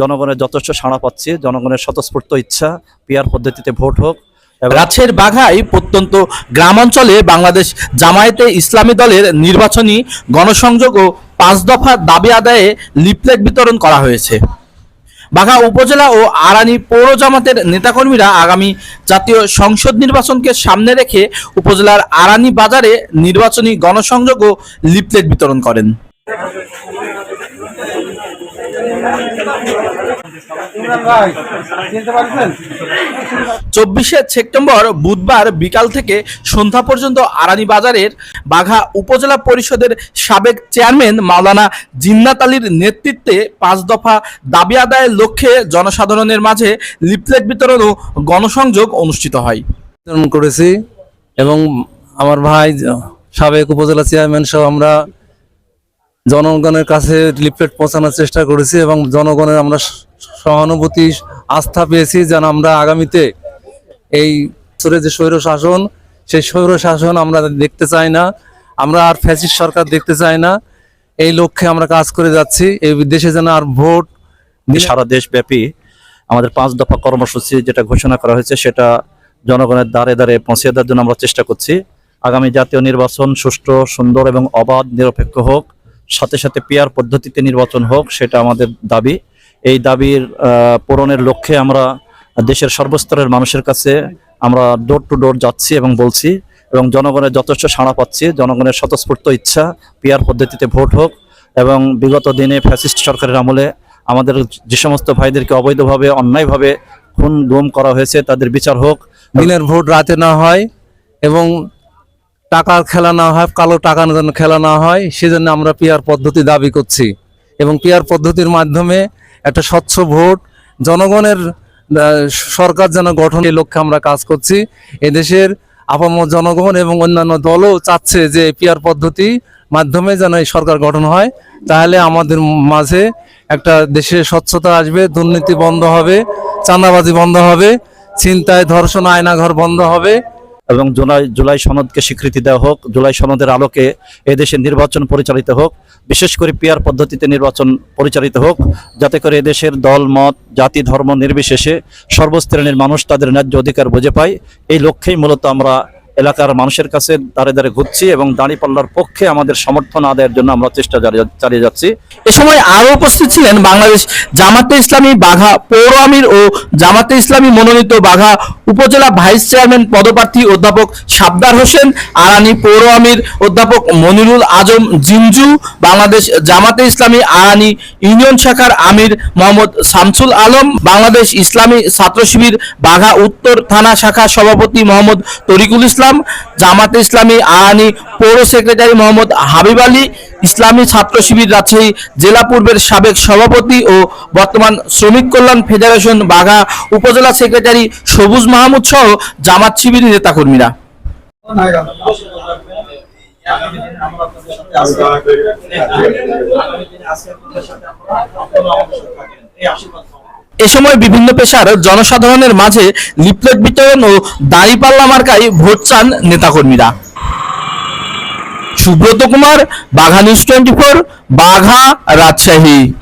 জনগণের যথেষ্ট সাড়া পাচ্ছি, জনগণের স্বতঃস্ফূর্ত ইচ্ছা পিয়ার পদ্ধতিতে ভোট হোক। রাজশাহীর বাঘায় প্রত্যন্ত গ্রামাঞ্চলে বাংলাদেশ জামায়াতে ইসলামী দলের নির্বাচনী গণসংযোগ ও পাঁচ দফা দাবি আদায়ে লিফলেট বিতরণ করা হয়েছে। বাঘা উপজেলা ও আরানি পৌর জামাতের নেতাকর্মীরা আগামী জাতীয় সংসদ নির্বাচনকে সামনে রেখে উপজেলার আরানি বাজারে নির্বাচনী গণসংযোগ ও লিফলেট বিতরণ করেন। চব্বিশে সেপ্টেম্বর বুধবার বিকাল থেকে সন্ধ্যা পর্যন্ত আরানি বাজারের বাঘা উপজেলা পরিষদের সাবেক চেয়ারম্যান মাওলানা জিন্নাত আলীর নেতৃত্বে পাঁচ দফা দাবি আদায়ের লক্ষ্যে জনসাধারণের মাঝে লিফলেট বিতরণ ও গণসংযোগ অনুষ্ঠিত হয়। করেছি এবং আমার ভাই সাবেক উপজেলা চেয়ারম্যান সহ আমরা জনগণের কাছে লিফলেট পৌঁছানোর চেষ্টা করেছি এবং জনগণের আমরা সহানুভূতি, আস্থা পেয়েছি যেন আমরা আগামীতে এই যে স্বৈর শাসন, সেই স্বৈর শাসন আমরা দেখতে চাই না। আমরা আর ফ্যাসিস্ট সরকার দেখতে চাই না। এই লক্ষ্যে আমরা কাজ করে যাচ্ছি। এই দেশে যেন আর ভোট সারা দেশব্যাপী আমাদের পাঁচ দফা কর্মসূচি যেটা ঘোষণা করা হয়েছে, সেটা জনগণের দ্বারে দ্বারে পৌঁছে দেওয়ার জন্য আমরা চেষ্টা করছি। আগামী জাতীয় নির্বাচন সুষ্ঠু, সুন্দর এবং অবাধ, নিরপেক্ষ হোক। সাথে সাথে পেয়ার পদ্ধতিতে নির্বাচন হোক, সেটা আমাদের দাবি। এই দাবির পূরণের লক্ষ্যে আমরা দেশের সর্বস্তরের মানুষের কাছে আমরা ডোর টু ডোর যাচ্ছি এবং বলছি এবং জনগণের যথেষ্ট সাড়া পাচ্ছি। জনগণের স্বতঃস্ফূর্ত ইচ্ছা পিয়ার পদ্ধতিতে ভোট হোক এবং বিগত দিনে ফ্যাসিস্ট সরকারের আমলে আমাদের যে সমস্ত ভাইদেরকে অবৈধভাবে, অন্যায়ভাবে খুন গুম করা হয়েছে, তাদের বিচার হোক। দিনের ভোট রাতে না হয় এবং টাকার খেলা না হয়, কালো টাকা যেন খেলা না হয়, সেজন্য আমরা পিয়ার পদ্ধতি দাবি করছি। এবং পিয়ার পদ্ধতির মাধ্যমে একটা স্বচ্ছ ভোট, জনগণের সরকার যেন গঠনের লক্ষ্যে আমরা কাজ করছি। এদেশের আপাম জনগণ এবং অন্যান্য দলও চাচ্ছে যে পিয়ার পদ্ধতি মাধ্যমে যেন এই সরকার গঠন হয়। তাহলে আমাদের মাঝে একটা দেশে স্বচ্ছতা আসবে, দুর্নীতি বন্ধ হবে, চাঁদাবাজি বন্ধ হবে, ছিনতাই, ধর্ষণ, আয়নাঘর বন্ধ হবে। এবং জুলাই জুলাই সনদকে স্বীকৃতি দেওয়া হোক, জুলাই সনদের আলোকে এদেশে নির্বাচন পরিচালিত হোক, বিশেষ করে পিয়ার পদ্ধতিতে নির্বাচন পরিচালিত হোক, যাতে করে এদেশের দল, মত, জাতি, ধর্ম নির্বিশেষে সর্বশ্রেণীর মানুষ তাদের ন্যায্য অধিকার বুঝে পায়। এই লক্ষ্যেই মূলত আমরা এলাকার মানুষের কাছে দাঁড়ে দাঁড়ে ঘুরছি এবং দাঁড়িপাল্লার পক্ষে আমাদের সমর্থন আদায়ের জন্য আমরা চেষ্টা চালিয়ে যাচ্ছি। এ সময় আরও উপস্থিত ছিলেন বাংলাদেশ জামাতে ইসলামী বাঘা পৌর আমির ও জামাতে ইসলামী মনোনীত বাঘা উপজেলা ভাইস চেয়ারম্যান পদপ্রার্থী অধ্যাপক সাবদার হোসেন, আরানি পৌর আমির অধ্যাপক মনিরুল আজম জিঞ্জু বাংলাদেশ জামাতে ইসলামী আরানি ইউনিয়ন শাখার আমির মোহাম্মদ শামসুল আলম, বাংলাদেশ ইসলামী ছাত্র শিবির বাঘা উত্তর থানা শাখা সভাপতি মোহাম্মদ তরিকুল ইসলাম জামাতে ইসলামী আরানি পৌর সেক্রেটারি মোহাম্মদ হাবিব আলী, ইসলামী ছাত্র শিবির রাজশাহী জেলা পূর্বের সাবেক সভাপতি ও বর্তমান শ্রমিক কল্যাণ ফেডারেশন বাঘা উপজেলা সেক্রেটারি সবুজ মাহমুদ সহ জামাত শিবির নেতাকর্মীরা। এ সময় বিভিন্ন পেশার জনসাধারণের মাঝে লিফলেট বিতরণ ও দাঁড়িপাল্লা মার্কায় ভোট চান নেতাকর্মীরা। Subrata Kumar, Bagha news twenty four, Bagha Rajshahi.